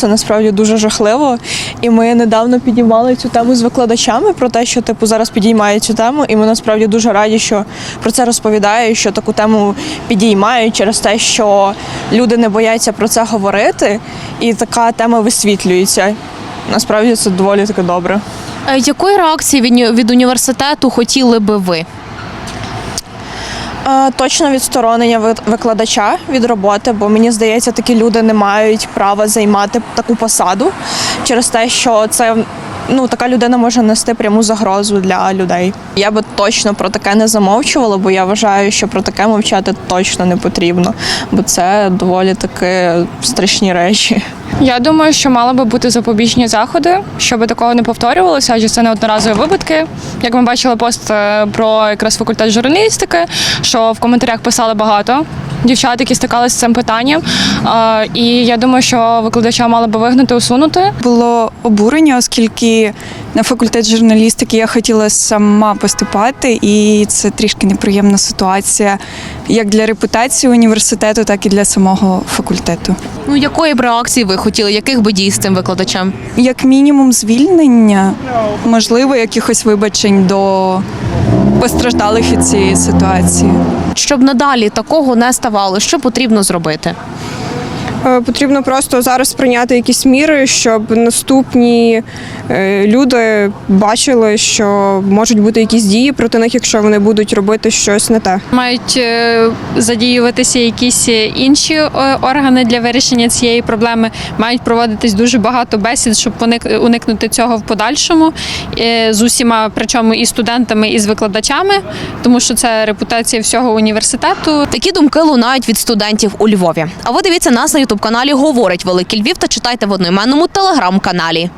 Це насправді дуже жахливо. І ми недавно підіймали цю тему з викладачами про те, що типу зараз підіймають цю тему, і ми насправді дуже раді, що про це розповідають, що таку тему підіймають через те, що люди не бояться про це говорити, і така тема висвітлюється. Насправді це доволі таки добре. Е, Якої реакції від університету хотіли би ви? Е, Точно відсторонення ви- викладача від роботи, бо мені здається, такі люди не мають права займати таку посаду через те, що це ну така людина може нести пряму загрозу для людей. Я би точно про таке не замовчувала, бо я вважаю, що про таке мовчати точно не потрібно, бо це доволі таки страшні речі. Я думаю, що мали би бути запобіжні заходи, щоб такого не повторювалося, адже це не одноразові випадки. Як ми бачили пост е, про якраз факультет журналістики, що в коментарях писали багато дівчат, які стикалися з цим питанням. І я думаю, що викладача мали би вигнати, усунути. було обурення, оскільки на факультет журналістики я хотіла сама поступати, і це трішки неприємна ситуація як для репутації університету, так і для самого факультету. Ну якої б реакції ви хотіли? Яких би дій з цим викладачем? Як мінімум, звільнення, можливо, якихось вибачень до постраждалих від цієї ситуації. Щоб надалі такого не ставало, що потрібно зробити? Е, Потрібно просто зараз прийняти якісь міри, щоб наступні е, люди бачили, що можуть бути якісь дії проти них, якщо вони будуть робити щось не те. Мають е, задіюватися якісь інші органи для вирішення цієї проблеми. Мають проводитись дуже багато бесід, щоб уник- уникнути цього в подальшому з усіма, причому і студентами, і з викладачами, тому що це репутація всього університету. Такі думки лунають від студентів у Львові. А ви дивіться нас на ютуб каналі Говорить Великий Львів та читайте в одноіменному телеграм-каналі.